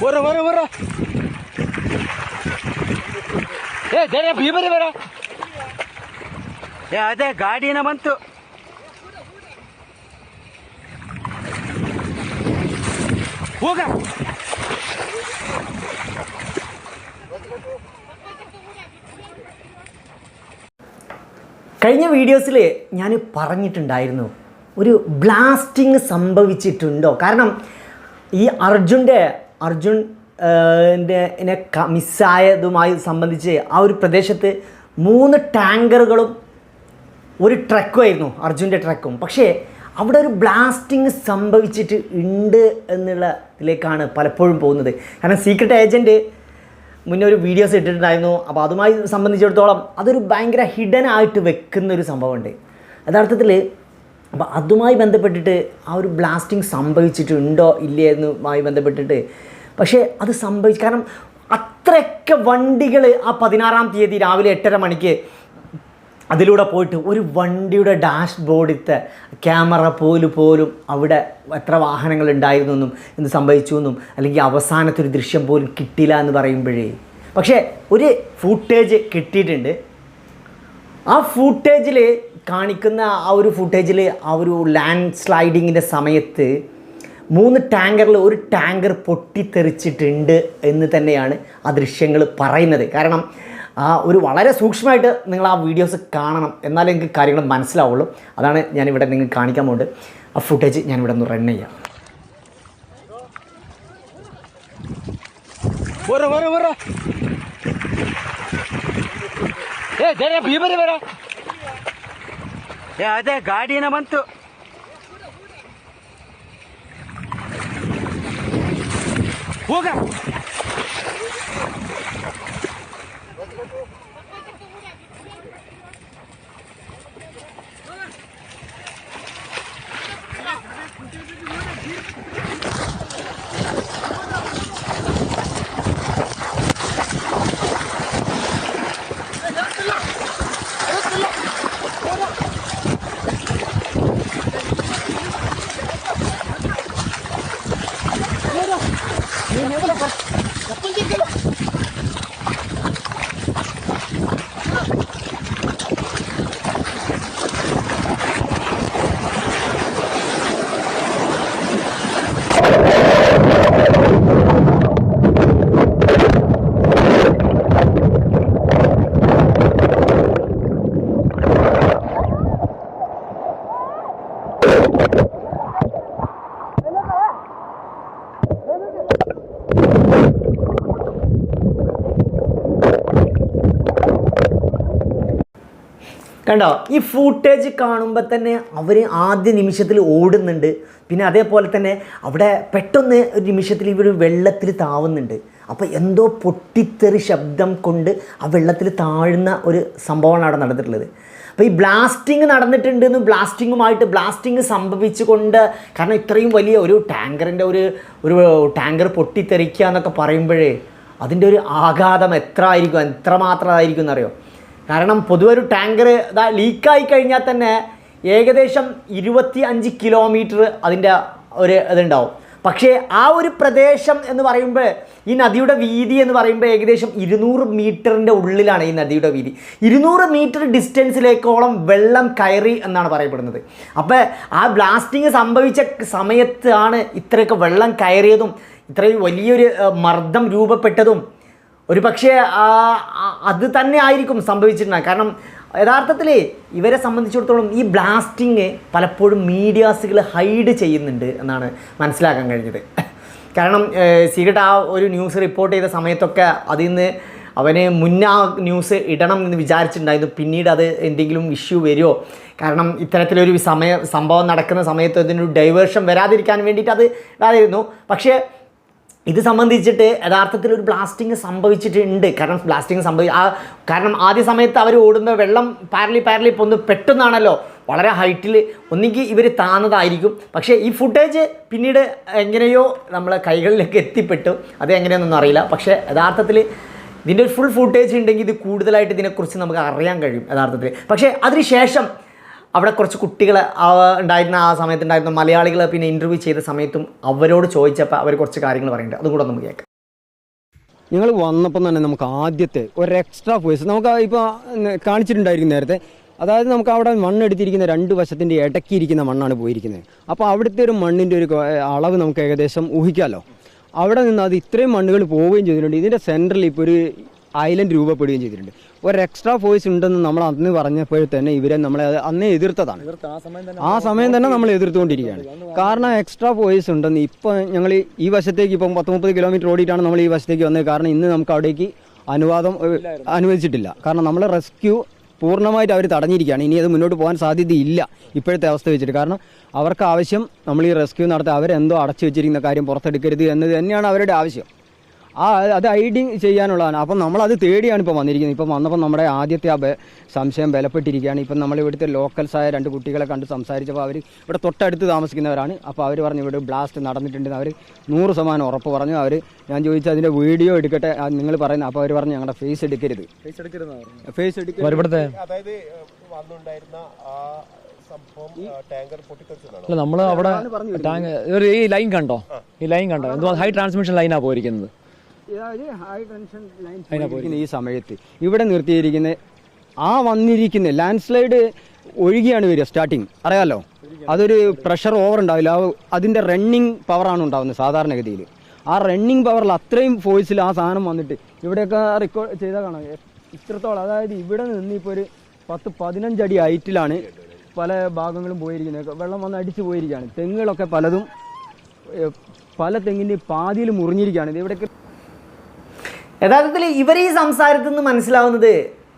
ಬರ ಬರ ಬರ ಏ ಜರ ಭೀಮರಿ ಬರ ಏ ಅದೇ ಗಾಡಿನ ಬಂತು ಹೋಗ കഴിഞ്ഞ വീഡിയോസിൽ ഞാൻ പറഞ്ഞിട്ടുണ്ടായിരുന്നു ഒരു ബ്ലാസ്റ്റിംഗ് സംഭവിച്ചിട്ടുണ്ടോ കാരണം ഈ അർജുൻ്റെ അർജുൻ മിസ്സായതുമായി സംബന്ധിച്ച് ആ ഒരു പ്രദേശത്ത് മൂന്ന് ടാങ്കറുകളും ഒരു ട്രക്കും ആയിരുന്നു അർജുന്റെ ട്രക്കും. പക്ഷേ അവിടെ ഒരു ബ്ലാസ്റ്റിംഗ് സംഭവിച്ചിട്ട് ഉണ്ട് എന്നുള്ള ഇതിലേക്കാണ് പലപ്പോഴും പോകുന്നത്. കാരണം സീക്രട്ട് ഏജന്റ് മുന്നേ ഒരു വീഡിയോസ് ഇട്ടിട്ടുണ്ടായിരുന്നു. അപ്പോൾ അതുമായി സംബന്ധിച്ചിടത്തോളം അതൊരു ഭയങ്കര ഹിഡൻ ആയിട്ട് വെക്കുന്ന ഒരു സംഭവമുണ്ട്. യഥാർത്ഥത്തിൽ അപ്പോൾ അതുമായി ബന്ധപ്പെട്ടിട്ട് ആ ഒരു ബ്ലാസ്റ്റിംഗ് സംഭവിച്ചിട്ടുണ്ടോ ഇല്ലേ എന്നുമായി ബന്ധപ്പെട്ടിട്ട്. പക്ഷേ അത് സംഭവിച്ചു കാരണം അത്രയൊക്കെ വണ്ടികൾ ആ പതിനാറാം തീയതി രാവിലെ എട്ടര മണിക്ക് അതിലൂടെ പോയിട്ട് ഒരു വണ്ടിയുടെ ഡാഷ് ബോർഡിത്തെ ക്യാമറ പോലും പോലും അവിടെ എത്ര വാഹനങ്ങൾ ഉണ്ടായിരുന്നു എന്നും എന്ത് സംഭവിച്ചു എന്നും അല്ലെങ്കിൽ അവസാനത്തെ ഒരു ദൃശ്യം പോലും കിട്ടില്ല എന്ന് പറയുമ്പോഴേ. പക്ഷേ ഒരു ഫൂട്ടേജ് കിട്ടിയിട്ടുണ്ട്. ആ ഫൂട്ടേജിൽ കാണിക്കുന്ന ആ ഒരു ഫുട്ടേജിൽ ആ ഒരു ലാൻഡ് സ്ലൈഡിങ്ങിന്റെ സമയത്ത് മൂന്ന് ടാങ്കറിൽ ഒരു ടാങ്കർ പൊട്ടിത്തെറിച്ചിട്ടുണ്ട് എന്ന് തന്നെയാണ് ആ ദൃശ്യങ്ങൾ പറയുന്നത്. കാരണം ആ ഒരു വളരെ സൂക്ഷ്മമായിട്ട് നിങ്ങൾ ആ വീഡിയോസ് കാണണം. എന്നാലേ നിങ്ങൾക്ക് കാര്യങ്ങൾ മനസ്സിലാവുള്ളൂ. അതാണ് ഞാനിവിടെ നിങ്ങൾക്ക് കാണിക്കാൻ പോകുന്നത് ആ ഫുട്ടേജ് ഞാനിവിടെ ഒന്ന് റൺ ചെയ്യാം. വരാ വരാ വരാ. ഏ ഭീമരെ വരാ. ಅದೇ ಗಾಡಿನ ಬಂತು. ಹೋಗ. കണ്ടോ? ഈ ഫൂട്ടേജ് കാണുമ്പോൾ തന്നെ അവർ ആദ്യ നിമിഷത്തിൽ ഓടുന്നുണ്ട്. പിന്നെ അതേപോലെ തന്നെ അവിടെ പെട്ടെന്ന് ഒരു നിമിഷത്തിൽ ഇവർ വെള്ളത്തിൽ താവുന്നുണ്ട്. അപ്പോൾ എന്തോ പൊട്ടിത്തെറി ശബ്ദം കൊണ്ട് ആ വെള്ളത്തിൽ താഴുന്ന ഒരു സംഭവമാണ് അവിടെ നടന്നിട്ടുള്ളത്. അപ്പോൾ ഈ ബ്ലാസ്റ്റിംഗ് നടന്നിട്ടുണ്ടെന്നും ബ്ലാസ്റ്റിങ്ങുമായിട്ട് ബ്ലാസ്റ്റിംഗ് സംഭവിച്ചുകൊണ്ട് കാരണം ഇത്രയും വലിയ ഒരു ടാങ്കറിന്റെ ഒരു ഒരു ടാങ്കർ പൊട്ടിത്തെറിക്കുക എന്നൊക്കെ പറയുമ്പോഴേ അതിന്റെ ഒരു ആഘാതം എത്ര ആയിരിക്കും എത്രമാത്രമായിരിക്കും എന്നറിയോ? കാരണം പൊതുവെ ഒരു ടാങ്കർ ഇതാ ലീക്കായി കഴിഞ്ഞാൽ തന്നെ ഏകദേശം ഇരുപത്തി അഞ്ച് കിലോമീറ്റർ അതിന്റെ ഒരു ഇതുണ്ടാവും. പക്ഷേ ആ ഒരു പ്രദേശം എന്ന് പറയുമ്പോൾ ഈ നദിയുടെ വീതി എന്ന് പറയുമ്പോൾ ഏകദേശം ഇരുന്നൂറ് മീറ്ററിന്റെ ഉള്ളിലാണ് ഈ നദിയുടെ വീതി. ഇരുന്നൂറ് മീറ്റർ ഡിസ്റ്റൻസിലേക്കോളം വെള്ളം കയറി എന്നാണ് പറയപ്പെടുന്നത്. അപ്പോൾ ആ ബ്ലാസ്റ്റിങ് സംഭവിച്ച സമയത്താണ് ഇത്രയൊക്കെ വെള്ളം കയറിയതും ഇത്രയും വലിയൊരു മർദ്ദം രൂപപ്പെട്ടതും. ഒരു പക്ഷേ അത് തന്നെ ആയിരിക്കും സംഭവിച്ചിട്ടുണ്ടാകുക കാരണം യഥാർത്ഥത്തിൽ ഇവരെ സംബന്ധിച്ചിടത്തോളം ഈ ബ്ലാസ്റ്റിങ് പലപ്പോഴും മീഡിയാസുകൾ ഹൈഡ് ചെയ്യുന്നുണ്ട് എന്നാണ് മനസ്സിലാക്കാൻ കഴിഞ്ഞത്. കാരണം സീക്രട്ട് ആ ഒരു ന്യൂസ് റിപ്പോർട്ട് ചെയ്ത സമയത്തൊക്കെ അതിൽ നിന്ന് അവന് മുന്നേ ന്യൂസ് ഇടണം എന്ന് വിചാരിച്ചിട്ടുണ്ടായിരുന്നു. പിന്നീട് അത് എന്തെങ്കിലും ഇഷ്യൂ വരുമോ കാരണം ഇത്തരത്തിലൊരു സമയ സംഭവം നടക്കുന്ന സമയത്ത് ഇതിനൊരു ഡൈവേർഷൻ വരാതിരിക്കാൻ വേണ്ടിയിട്ട് അത് ഇതായിരുന്നു പക്ഷേ ഇത് സംബന്ധിച്ചിട്ട് യഥാർത്ഥത്തിൽ ഒരു ബ്ലാസ്റ്റിംഗ് സംഭവിച്ചിട്ടുണ്ട്. കാരണം ബ്ലാസ്റ്റിംഗ് സംഭവി ആ കാരണം ആദ്യ സമയത്ത് അവർ ഓടുന്ന വെള്ളം പാരലി പാരലി പൊന്ന് പെട്ടെന്നാണല്ലോ വളരെ ഹൈറ്റിൽ ഒന്നുകിൽ ഇവർ താന്നതായിരിക്കും. പക്ഷേ ഈ ഫുട്ടേജ് പിന്നീട് എങ്ങനെയോ നമ്മളെ കൈകളിലേക്ക് എത്തിപ്പെട്ടു. അത് എങ്ങനെയൊന്നും അറിയില്ല. പക്ഷേ യഥാർത്ഥത്തിൽ ഇതിന്റെ ഒരു ഫുൾ ഫുട്ടേജ് ഉണ്ടെങ്കിൽ ഇത് കൂടുതലായിട്ട് ഇതിനെക്കുറിച്ച് നമുക്ക് അറിയാൻ കഴിയും യഥാർത്ഥത്തിൽ. പക്ഷേ അതിനുശേഷം അവിടെ കുറച്ച് കുട്ടികൾ ഉണ്ടായിരുന്ന ആ സമയത്ത് ഉണ്ടായിരുന്ന മലയാളികൾ പിന്നെ ഇന്റർവ്യൂ ചെയ്ത സമയത്തും അവരോട് ചോദിച്ചപ്പോൾ അവർ കുറച്ച് കാര്യങ്ങൾ പറയുന്നുണ്ട്. അതും കൂടെ നമുക്ക് കേൾക്കാം ഞങ്ങൾ വന്നപ്പം തന്നെ നമുക്ക് ആദ്യത്തെ ഒരു എക്സ്ട്രാ ഫോഴ്സ് നമുക്ക് ഇപ്പോൾ കാണിച്ചിട്ടുണ്ടായിരിക്കും നേരത്തെ. അതായത് നമുക്ക് അവിടെ മണ്ണെടുത്തിരിക്കുന്ന രണ്ട് വശത്തിന്റെ ഇടയ്ക്കിരിക്കുന്ന മണ്ണാണ് പോയിരിക്കുന്നത്. അപ്പോൾ അവിടുത്തെ ഒരു മണ്ണിന്റെ ഒരു അളവ് നമുക്ക് ഏകദേശം ഊഹിക്കാമല്ലോ അവിടെ നിന്ന് അത് ഇത്രയും മണ്ണുകൾ പോവുകയും ചെയ്തിട്ടുണ്ട്. ഇതിന്റെ സെന്ററിൽ ഇപ്പോൾ ഒരു ഐലൻഡ് രൂപപ്പെടുകയും ചെയ്തിട്ടുണ്ട്. ഒരു എക്സ്ട്രാ ഫോഴ്സ് ഉണ്ടെന്ന് നമ്മൾ അന്ന് പറഞ്ഞപ്പോൾ തന്നെ ഇവരെ നമ്മൾ അന്ന് അന്നേ എതിർത്തതാണ്. ആ സമയം തന്നെ നമ്മൾ എതിർത്തുകൊണ്ടിരിക്കുകയാണ്. കാരണം എക്സ്ട്രാ ഫോഴ്സ് ഉണ്ടെന്ന് ഇപ്പം ഞങ്ങൾ ഈ വശത്തേക്ക് ഇപ്പം പത്ത് മുപ്പത് കിലോമീറ്റർ ഓടിയിട്ടാണ് നമ്മൾ ഈ വശത്തേക്ക് വന്നത്. കാരണം ഇന്ന് നമുക്ക് അവിടേക്ക് അനുവാദം അനുവദിച്ചിട്ടില്ല. കാരണം നമ്മൾ റെസ്ക്യൂ പൂർണമായിട്ട് അവർ തടഞ്ഞിരിക്കുകയാണ്. ഇനി അത് മുന്നോട്ട് പോകാൻ സാധ്യതയില്ല ഇപ്പോഴത്തെ അവസ്ഥ വെച്ചിട്ട്. കാരണം അവർക്ക് ആവശ്യം നമ്മൾ ഈ റെസ്ക്യൂ നടത്തുക അവരെന്തോ അടച്ചു വെച്ചിരിക്കുന്ന കാര്യം പുറത്തെടുക്കരുത് എന്നത് തന്നെയാണ് അവരുടെ ആവശ്യം. ആ അത് ഐഡിങ് ചെയ്യാനുള്ളതാണ്. അപ്പം നമ്മളത് തേടിയാണ് ഇപ്പോൾ വന്നിരിക്കുന്നത്. ഇപ്പം വന്നപ്പോൾ നമ്മുടെ ആദ്യത്തെ ആ സംശയം ബലപ്പെട്ടിരിക്കുകയാണ്. ഇപ്പം നമ്മൾ ഇവിടുത്തെ ലോക്കൽസായ രണ്ട് കുട്ടികളെ കണ്ട് സംസാരിച്ചപ്പോൾ അവർ ഇവിടെ തൊട്ടടുത്ത് താമസിക്കുന്നവരാണ്. അപ്പോൾ അവർ പറഞ്ഞു ഇവിടെ ബ്ലാസ്റ്റ് നടന്നിട്ടുണ്ടെന്ന് അവർ നൂറ് ശതമാനം ഉറപ്പ് പറഞ്ഞു. അവർ ഞാൻ ചോദിച്ചു അതിന്റെ വീഡിയോ എടുക്കട്ടെ? നിങ്ങൾ പറയുന്നത് അപ്പോൾ അവർ പറഞ്ഞു ഞങ്ങളുടെ ഫേസ് എടുക്കരുത്. ഫേസ് എടുക്കരുത്. അതായത് വന്നുണ്ടായിരുന്ന സംഭവം ടാങ്കർ പൊട്ടിത്തെറിച്ചതാണ്? അല്ല നമ്മൾ അവിടെ ടാങ്ക് ഈ ലൈൻ കണ്ടോ? ഈ ലൈൻ കണ്ടോ? എന്തോ ഹൈ ട്രാൻസ്മിഷൻ ലൈനാണ് പോയിരിക്കുന്നത്. ഈ സമയത്ത്. ഇവിടെ നിർത്തിയിരിക്കുന്ന ആ വന്നിരിക്കുന്ന ലാൻഡ് സ്ലൈഡ് ഒഴുകിയാണ് വരിക സ്റ്റാർട്ടിങ് അറിയാമല്ലോ അതൊരു പ്രഷർ ഓവർ ഉണ്ടാവില്ല. അതിന്റെ റണ്ണിങ് പവറാണ് ഉണ്ടാവുന്നത് സാധാരണഗതിയിൽ. ആ റണ്ണിങ് പവറിൽ അത്രയും ഫോഴ്സിൽ ആ സാധനം വന്നിട്ട് ഇവിടെയൊക്കെ റെക്കോർഡ് ചെയ്താൽ കാണാം. ഇത്രത്തോളം അതായത് ഇവിടെ നിന്ന് ഇപ്പോൾ ഒരു പത്ത് പതിനഞ്ചടി ഹൈറ്റിലാണ് പല ഭാഗങ്ങളും പോയിരിക്കുന്നത്. വെള്ളം വന്ന് അടിച്ചു പോയിരിക്കുകയാണ്. തെങ്ങുകളൊക്കെ പലതും പല തെങ്ങിന്റെ പാതിയിൽ മുറിഞ്ഞിരിക്കുകയാണ്. ഇത് ഇവിടെയൊക്കെ യഥാർത്ഥത്തിൽ ഇവർ ഈ സംസാരത്തിൽ നിന്ന് മനസ്സിലാവുന്നത്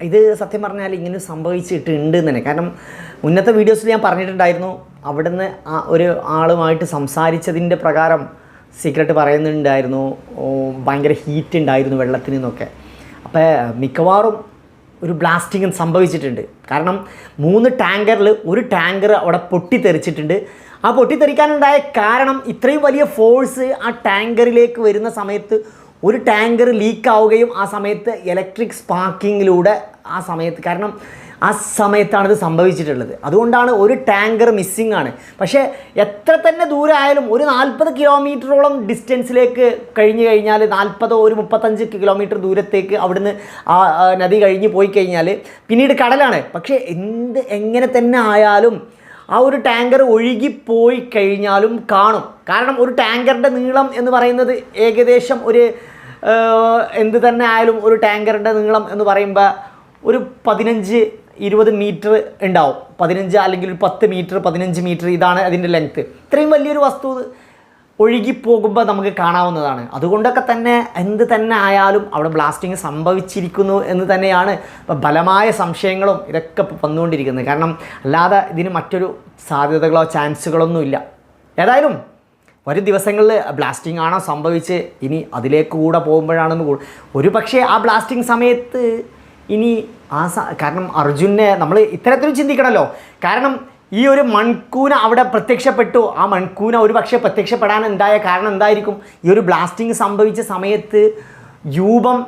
ഇത് സത്യം പറഞ്ഞാൽ ഇങ്ങനെ സംഭവിച്ചിട്ടുണ്ട് തന്നെ. കാരണം മുന്നത്തെ വീഡിയോസിൽ ഞാൻ പറഞ്ഞിട്ടുണ്ടായിരുന്നു അവിടുന്ന് ഒരു ആളുമായിട്ട് സംസാരിച്ചതിന്റെ പ്രകാരം സീക്രട്ട് പറയുന്നുണ്ടായിരുന്നു. ഭയങ്കര ഹീറ്റ് ഉണ്ടായിരുന്നു വെള്ളത്തിന് നിന്നൊക്കെ അപ്പോൾ മിക്കവാറും ഒരു ബ്ലാസ്റ്റിംഗ് സംഭവിച്ചിട്ടുണ്ട്. കാരണം മൂന്ന് ടാങ്കറിൽ ഒരു ടാങ്കർ അവിടെ പൊട്ടിത്തെറിച്ചിട്ടുണ്ട്. ആ പൊട്ടിത്തെറിക്കാനുണ്ടായ കാരണം ഇത്രയും വലിയ ഫോഴ്സ് ആ ടാങ്കറിലേക്ക് വരുന്ന സമയത്ത് ഒരു ടാങ്കർ ലീക്ക് ആവുകയും ആ സമയത്ത് ഇലക്ട്രിക് സ്പാർക്കിങ്ങിലൂടെ ആ സമയത്ത് കാരണം ആ സമയത്താണിത് സംഭവിച്ചിട്ടുള്ളത്. അതുകൊണ്ടാണ് ഒരു ടാങ്കർ മിസ്സിംഗ് ആണ്. പക്ഷേ എത്ര തന്നെ ദൂരം ആയാലും ഒരു നാൽപ്പത് കിലോമീറ്ററോളം ഡിസ്റ്റൻസിലേക്ക് കഴിഞ്ഞ് കഴിഞ്ഞാൽ നാൽപ്പതോ ഒരു മുപ്പത്തഞ്ച് കിലോമീറ്റർ ദൂരത്തേക്ക് അവിടുന്ന് ആ നദി കഴിഞ്ഞ് പോയി കഴിഞ്ഞാൽ പിന്നീട് കടലാണ്. പക്ഷേ എന്ത് എങ്ങനെ തന്നെ ആയാലും ആ ഒരു ടാങ്കർ ഒഴുകിപ്പോയി കഴിഞ്ഞാലും കാണും. കാരണം ഒരു ടാങ്കറിന്റെ നീളം എന്ന് പറയുന്നത് ഏകദേശം ഒരു എന്ത് തന്നെ ആയാലും ഒരു ടാങ്കറിന്റെ നീളം എന്ന് പറയുമ്പോൾ ഒരു പതിനഞ്ച് ഇരുപത് മീറ്റർ ഉണ്ടാവും. പതിനഞ്ച് അല്ലെങ്കിൽ ഒരു പത്ത് മീറ്റർ പതിനഞ്ച് മീറ്റർ ഇതാണ് അതിന്റെ ലെങ്ത്ത് ഇത്രയും വലിയൊരു വസ്തു ഒഴുകിപ്പോകുമ്പോൾ നമുക്ക് കാണാവുന്നതാണ്. അതുകൊണ്ടൊക്കെ തന്നെ എന്ത് തന്നെ ആയാലും അവിടെ ബ്ലാസ്റ്റിംഗ് സംഭവിച്ചിരിക്കുന്നു എന്ന് തന്നെയാണ് ഇപ്പം ബലമായ സംശയങ്ങളും ഇതൊക്കെ വന്നുകൊണ്ടിരിക്കുന്നത്. കാരണം അല്ലാതെ ഇതിന് മറ്റൊരു സാധ്യതകളോ ചാൻസുകളൊന്നുമില്ല ഏതായാലും വരും ദിവസങ്ങളിൽ ബ്ലാസ്റ്റിംഗ് ആണോ സംഭവിച്ച് ഇനി അതിലേക്ക് കൂടെ പോകുമ്പോഴാണെന്ന് ഒരു പക്ഷേ ആ ബ്ലാസ്റ്റിംഗ് സമയത്ത് ഇനി ആ കാരണം അർജുനെ നമ്മൾ ഇത്തരത്തിലും ചിന്തിക്കണമല്ലോ കാരണം ഈ ഒരു മൺകൂന അവിടെ പ്രത്യക്ഷപ്പെട്ടു. ആ മൺകൂന ഒരു പക്ഷേ പ്രത്യക്ഷപ്പെടാൻ ഉണ്ടായ കാരണം എന്തായിരിക്കും? ഈ ഒരു ബ്ലാസ്റ്റിംഗ് സംഭവിച്ച സമയത്ത് രൂപം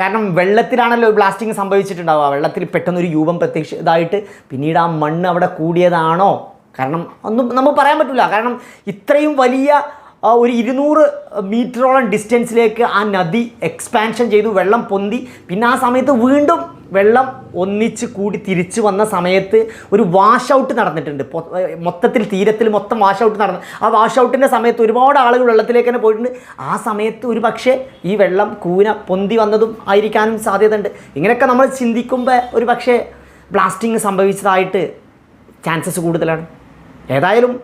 കാരണം വെള്ളത്തിലാണല്ലോ ബ്ലാസ്റ്റിംഗ് സംഭവിച്ചിട്ടുണ്ടാവുക. വെള്ളത്തിൽ പെട്ടെന്നൊരു രൂപം പ്രത്യക്ഷ ഇതായിട്ട് പിന്നീട് ആ മണ്ണ് അവിടെ കൂടിയതാണോ? കാരണം ഒന്നും നമുക്ക് പറയാൻ പറ്റില്ല കാരണം ഇത്രയും വലിയ ഒരു ഇരുന്നൂറ് മീറ്ററോളം ഡിസ്റ്റൻസിലേക്ക് ആ നദി എക്സ്പാൻഷൻ ചെയ്തു വെള്ളം പൊന്തി. പിന്നെ ആ സമയത്ത് വീണ്ടും വെള്ളം ഒന്നിച്ച് കൂടി തിരിച്ചു വന്ന സമയത്ത് ഒരു വാഷ് ഔട്ട് നടന്നിട്ടുണ്ട് മൊത്തത്തിൽ തീരത്തിൽ മൊത്തം വാഷ് ഔട്ട് നടന്നു. ആ വാഷ് ഔട്ടിന്റെ സമയത്ത് ഒരുപാട് ആളുകൾ വെള്ളത്തിലേക്ക് തന്നെ പോയിട്ടുണ്ട്. ആ സമയത്ത് ഒരു പക്ഷേ ഈ വെള്ളം കൂന പൊന്തി വന്നതും ആയിരിക്കാനും സാധ്യതയുണ്ട്. ഇങ്ങനെയൊക്കെ നമ്മൾ ചിന്തിക്കുമ്പോൾ ഒരു പക്ഷേ ബ്ലാസ്റ്റിങ് സംഭവിച്ചതായിട്ട് ചാൻസസ് കൂടുതലാണ്. ഏതായാലും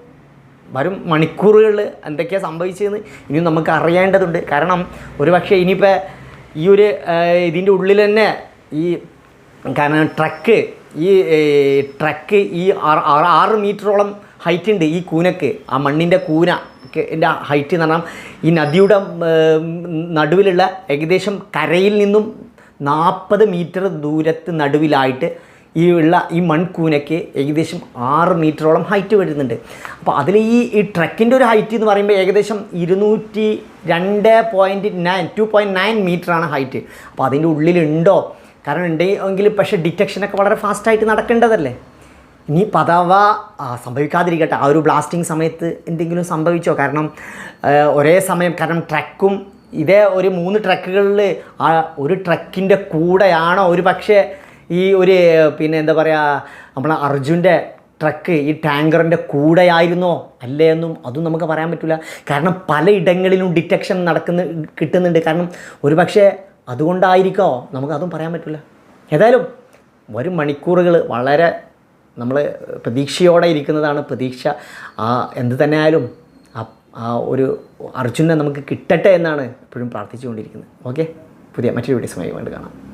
വരും മണിക്കൂറുകളിൽ എന്തൊക്കെയാണ് സംഭവിച്ചതെന്ന് ഇനിയും നമുക്ക് അറിയേണ്ടതുണ്ട്. കാരണം ഒരു പക്ഷേ ഇനിയിപ്പോൾ ഈ ഒരു ഇതിന്റെ ഉള്ളിൽ തന്നെ ഈ കാരണം ട്രക്ക് ഈ ട്രക്ക് ഈ ആറ് ആറ് മീറ്ററോളം ഹൈറ്റ് ഉണ്ട് ഈ കൂനക്ക്. ആ മണ്ണിന്റെ കൂന എന്റെ ഹൈറ്റ് എന്ന് പറഞ്ഞാൽ ഈ നദിയുടെ നടുവിലുള്ള ഏകദേശം കരയിൽ നിന്നും നാൽപ്പത് മീറ്റർ ദൂരത്ത് നടുവിലായിട്ട് ഈ ഉള്ള ഈ മൺകൂനയ്ക്ക് ഏകദേശം ആറ് മീറ്ററോളം ഹൈറ്റ് വരുന്നുണ്ട്. അപ്പോൾ അതിൽ ഈ ഈ ട്രക്കിന്റെ ഒരു ഹൈറ്റ് എന്ന് പറയുമ്പോൾ ഏകദേശം ഇരുന്നൂറ്റി രണ്ട് point nine two point nine മീറ്ററാണ് ഹൈറ്റ് അപ്പോൾ അതിന്റെ ഉള്ളിലുണ്ടോ? കാരണം ഉണ്ടെങ്കിൽ പക്ഷേ ഡിറ്റക്ഷനൊക്കെ വളരെ ഫാസ്റ്റായിട്ട് നടക്കേണ്ടതല്ലേ? ഇനി പതവ സംഭവിക്കാതിരിക്കട്ടെ. ആ ഒരു ബ്ലാസ്റ്റിംഗ് സമയത്ത് എന്തെങ്കിലും സംഭവിച്ചോ? കാരണം ഒരേ സമയം കാരണം ട്രക്കും ഇതേ ഒരു മൂന്ന് ട്രക്കുകളിൽ ഒരു ട്രക്കിന്റെ കൂടെയാണോ? ഒരു പക്ഷേ ഈ ഒരു പിന്നെ എന്താ പറയുക നമ്മളെ അർജുന്റെ ട്രക്ക് ഈ ടാങ്കറിന്റെ കൂടെയായിരുന്നോ? അല്ലേ എന്നും അതും നമുക്ക് പറയാൻ പറ്റില്ല കാരണം പലയിടങ്ങളിലും ഡിറ്റക്ഷൻ നടക്കുന്ന കിട്ടുന്നുണ്ട്. കാരണം ഒരു പക്ഷേ അതുകൊണ്ടായിരിക്കോ? നമുക്ക് അതും പറയാൻ പറ്റില്ല ഏതായാലും വരും മണിക്കൂറുകൾ വളരെ നമ്മൾ പ്രതീക്ഷയോടെ ഇരിക്കുന്നതാണ് പ്രതീക്ഷ. ആ എന്ത് തന്നെ ആയാലും ആ ഒരു അർജുനെ നമുക്ക് കിട്ടട്ടെ എന്നാണ് എപ്പോഴും പ്രാർത്ഥിച്ചുകൊണ്ടിരിക്കുന്നത്. ഓക്കെ? പുതിയ മറ്റൊരു വീഡിയോസുമായി വേണ്ടി കാണാം.